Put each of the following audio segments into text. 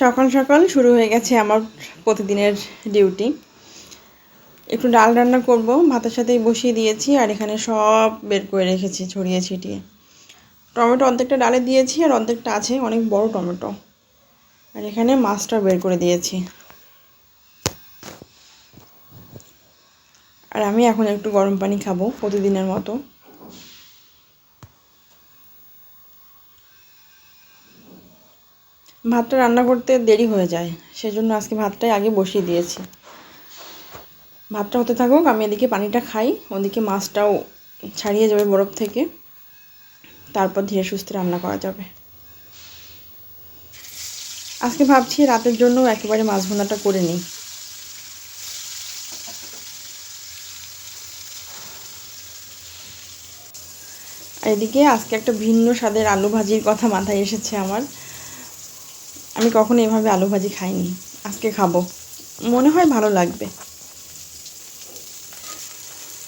সকাল সকাল শুরু হয়ে গেছে আমার প্রতিদিনের ডিউটি। একটু ডাল রান্না করব, ভাতের সাথেই বসিয়ে দিয়েছি আর এখানে সব বের করে রেখেছি ছড়িয়ে ছিটিয়ে। টমেটো অর্ধেকটা ডালে দিয়েছি আর অর্ধেকটা আছে অনেক বড় টমেটো। আর এখানে মাছটা বের করে দিয়েছি। আর আমি এখন একটু গরম পানি খাব প্রতিদিনের মতো। ভাতটা রান্না করতে দেরি হয়ে যায়, সেজন্য আজকে ভাতটাই আগে বসিয়ে দিয়েছি। ভাতটা হতে থাকুক, আমি এদিকে পানিটা খাই, ওদিকে মাছটাও ছাড়িয়ে যাবে বরফ থেকে। তারপর ধীরে সুস্থে রান্না করা যাবে। আজকে ভাবছি রাতের জন্য একেবারে মাছ ভোনাটা করে নিই। এদিকে আজকে একটা ভিন্ন স্বাদের আলু ভাজির কথা মাথায় এসেছে আমার। আমি কখনো এভাবে আলু ভাজি খাইনি। আজকে খাব। মনে হয় ভালো লাগবে।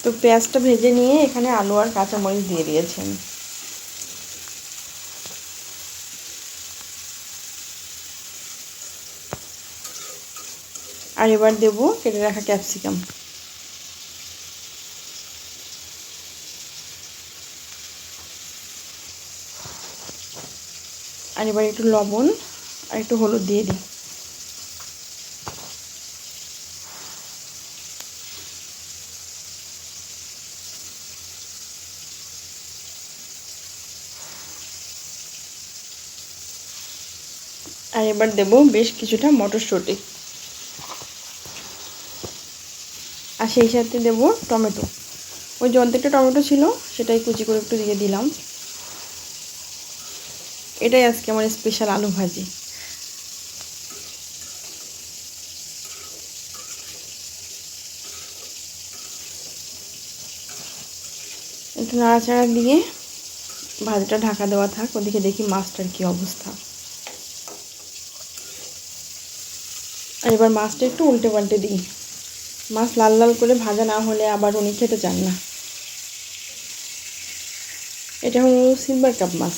তো পেঁয়াজটা ভেজে নিয়ে এখানে আলু আর কাঁচামরিচ দিয়ে দিয়েছি আমি আর এবার দেবো কেটে রাখা ক্যাপসিকাম। আর এবার একটু লবণ। আর একটু হলুদ দিয়ে দিই। আর এবার দেব বেশ কিছুটা মটরশুঁটি। আর সেই সাথে দেব টমেটো। ওই যে অর্ধেকটা টমেটো ছিল, সেটাই কুচি করে একটু দিয়ে দিলাম। এটাই আজকে আমার স্পেশাল আলু ভাজি। একটু নাড়াচাড়া দিয়ে ভাজিটা ঢাকা দেওয়া থাক, ওদিকে দেখি মাছটার কি অবস্থা। আর এবার মাছটা একটু উল্টে পাল্টে দিই। মাছ লাল লাল করে ভাজা না হলে আবার উনি খেতে চান না। এটা হলো সিলভার কাপ মাছ।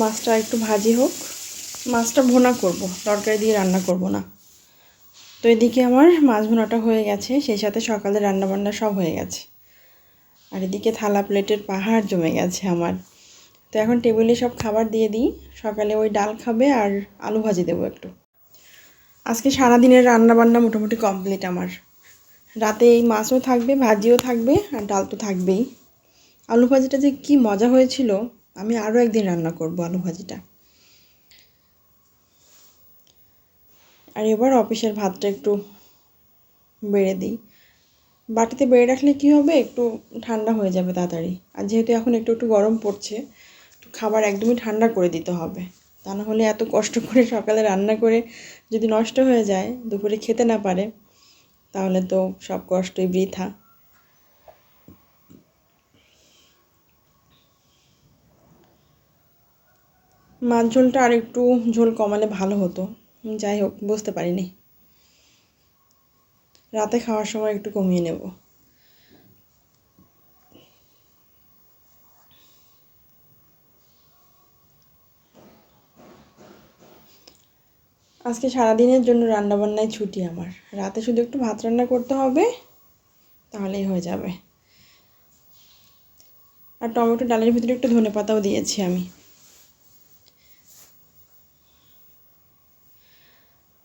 মাছটা একটু ভাজি হোক। মাছটা ভোনা করব, তরকারি দিয়ে রান্না করব না। তো এদিকে আমার মাছ ভোনাটা হয়ে গেছে, সেই সাথে সকালে রান্না বান্না সব হয়ে গেছে। আর এদিকে থালা প্লেটের পাহাড় জমে গেছে আমার। তো এখন টেবিলে সব খাবার দিয়ে দিই, সকালে ওই ডাল খাবে আর আলু ভাজি দেবো একটু। আজকে সারাদিনের রান্না বান্না মোটামুটি কমপ্লিট আমার। রাতে এই মাছও থাকবে, ভাজিও থাকবে আর ডাল তো থাকবেই। আলু ভাজিটা যে কি মজা হয়েছিল, আমি আরও একদিন রান্না করব আলু ভাজিটা। আর এবার অফিসের ভাতটা একটু বেড়ে দিই। বাটিতে বেড়ে রাখলে কি হবে? একটু ঠান্ডা হয়ে যাবে তাড়াতাড়ি। আর যেহেতু এখন একটু একটু গরম পড়ছে খাবার একদমই ঠান্ডা করে দিতে হবে। তা না হলে এত কষ্ট করে সকালে রান্না করে যদি নষ্ট হয়ে যায়, দুপুরে খেতে না পারে, তাহলে তো সব কষ্টই বৃথা। মাছ ঝোলটা আর একটু ঝোল কমালে ভালো হতো। যাই হোক, বুঝতে পারিনি। রাতে খাওয়ার সময় একটু কমিয়ে নেব। আজকে সারাদিনের জন্য রান্নাবান্নায় ছুটি আমার। রাতে শুধু একটু ভাত রান্না করতে হবে, তাহলেই হয়ে যাবে। আর টমেটো ডালের ভিতরে একটু ধনে পাতাও দিয়েছি আমি।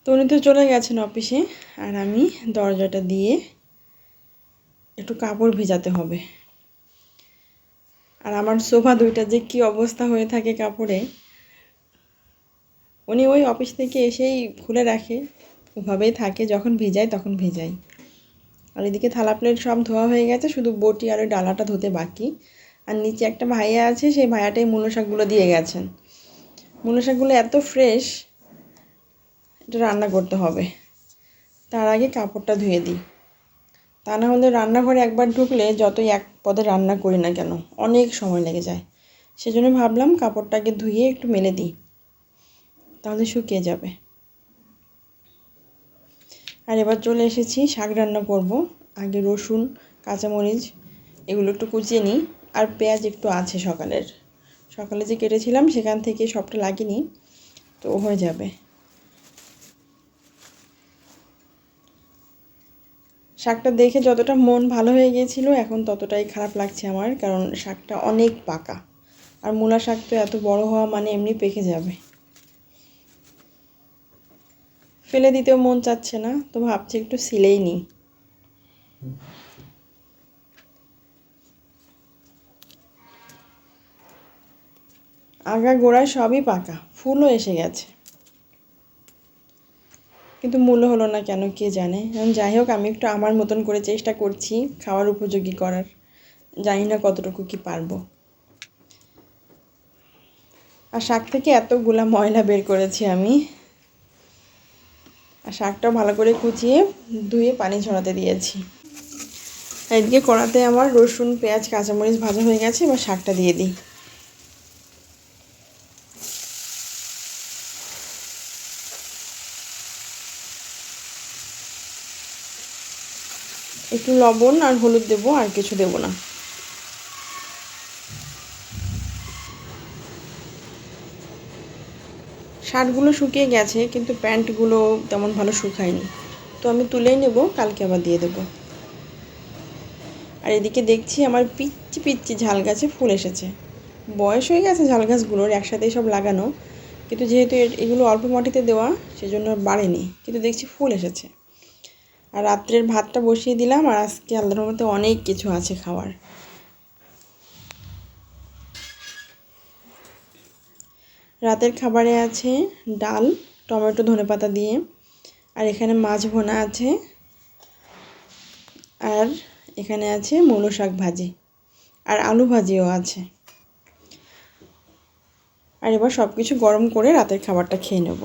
তো উনি তো চলে গেছেন অফিসে, আর আমি দরজাটা দিয়ে একটু কাপড় ভিজাতে হবে। আর আমার সোফা দুইটা যে কি অবস্থা হয়ে থাকে কাপড়ে, উনি ওই অফিস থেকে এসেই খুলে রাখে, ওভাবেই থাকে, যখন ভিজাই তখন ভিজাই। আর এদিকে থালা প্লেট সব ধোয়া হয়ে গেছে, শুধু বটি আর ওই ডালাটা ধুতে বাকি। আর নিচে একটা ভাইয়া আছে, সেই ভাইয়াটাই মূলো শাকগুলো দিয়ে গেছেন। মূলো শাকগুলো এত ফ্রেশ এটা রান্না করতে হবে। তার আগে কাপড়টা ধুয়ে দিই। তা না হলে রান্নাঘরে একবার ঢুকলে যতই এক পদে রান্না করি না কেন, অনেক সময় লেগে যায়। সেজন্য ভাবলাম কাপড়টাকে ধুয়ে একটু মেলে দিই। তাহলে শুকিয়ে যাবে। আর এবার চলে এসেছি, শাক রান্না করব। আগে রসুন, কাঁচামরিচ, এগুলো একটু কুচিয়ে নিই। আর পেঁয়াজ একটু আছে সকালের। সকালে যে কেটেছিলাম সেখান থেকে সবটা লাগিনি তো হয়ে যাবে। শাকটা দেখে যতটা মন ভালো হয়ে গিয়েছিল, এখন ততটাই খারাপ লাগছে আমার, কারণ শাকটা অনেক পাকা। আর মূলা শাক তো এত বড় হওয়া মানে এমনি পেকে যাবে। ফেলে দিতেও মন চাচ্ছে না, তো ভাবছি একটু সিলেই নিই। আগা গোড়ায় সবই পাকা, ফুলও এসে গেছে। কিন্তু মূল্য হলো না কেন, কে জানে? যাই হোক, আমি একটু আমার মতন করে চেষ্টা করছি খাওয়ার উপযোগী করার। জানি না কতটুকু কি পারব। আর শাক থেকে এতগুলা ময়লা বের করেছি আমি। আর শাকটাও ভালো করে কুচিয়ে ধুয়ে পানি ঝরাতে দিয়েছি। এদিকে কড়াতে আমার রসুন, পেঁয়াজ, কাঁচামরিচ ভাজা হয়ে গেছে, এবার শাকটা দিয়ে দিই। একটু লবণ আর হলুদ দেবো, আর কিছু দেবো না। শার্টগুলো শুকিয়ে গেছে, কিন্তু প্যান্টগুলো তেমন ভালো শুকায়নি। তো আমি তুলেই নেব, কালকে আবার দিয়ে দেবো। আর এদিকে দেখছি আমার পিচ্ছি পিচ্ছি ঝাল গাছে ফুল এসেছে। বয়স হয়ে গেছে ঝাল গাছগুলোর একসাথেই সব লাগানো। কিন্তু যেহেতু এগুলো অল্প মাটিতে দেওয়া, সেজন্য বাড়েনি। কিন্তু দেখছি ফুল এসেছে। আর রাত্রের ভাতটা বসিয়ে দিলাম আর আজকে আল্লাহর মধ্যে অনেক কিছু আছে খাওয়ার। রাতের খাবারে আছে ডাল, টমেটো, ধনেপাতা দিয়ে আর এখানে মাছ ভোনা আছে আর এখানে আছে মূলো শাক ভাজি আর আলু ভাজিও আছে। আর এবার সব কিছু গরম করে রাতের খাবারটা খেয়ে নেব।